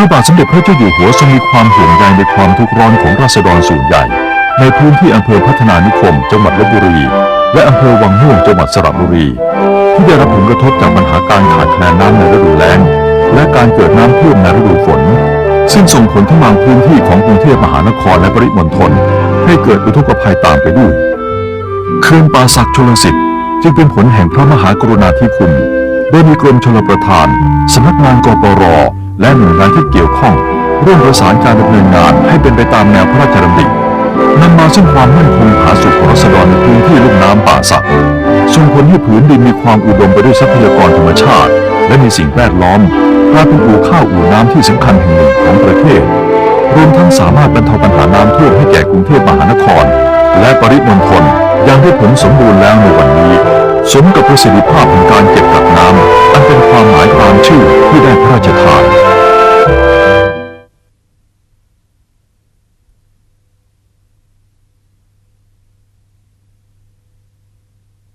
ระบาทสมเด็จพระเจ้าอยู่หัวทรงมีความห่วงใยในความทุกข์ร้อนของราษฎรส่วนใหญ่ ในพื้นที่อำเภอพัฒนานิคม จังหวัดลบบุรี และอำเภอวังม่วงจังหวัดสระบุรี ที่ได้รับผลกระทบจากปัญหาการขาดแคลนน้ำในฤดูแล้ง และการเกิดน้ำท่วมในฤดูฝน ซึ่งส่งผลทั้งบางพื้นที่ของกรุงเทพมหานครและปริมณฑลให้เกิดอุทกภัยตามไปด้วยเขื่อนป่าศักชลสิทธิ์จึงเป็นผลแห่งพระมหากรุณาธิคุณ โดยมีกรมชลประทานสำนักงานกปร และหน่วยงานที่เกี่ยวข้องร่วมประสานการดำเนินงานให้เป็นไปตามแนวพระราชดำรินำมาซึ่งความมั่นคงผาสุกของรัษฎรในพื้นที่ลุ่มน้ำป่าสักส่งผลให้ผืนดินมีความอุดมไปด้วยทรัพยากรธรรมชาติ และมีสิ่งแวดล้อมกลายเป็นอู่ข้าวอู่น้ำที่สำคัญแห่งหนึ่งของประเทศ รวมทั้งสามารถบรรเทาปัญหาน้ำท่วมให้แก่กรุงเทพมหานคร และปริมณฑลอย่างได้ผลสมบูรณ์แล้วในวันนี้ สมกับประสิทธิภาพของการเก็บกักน้ำ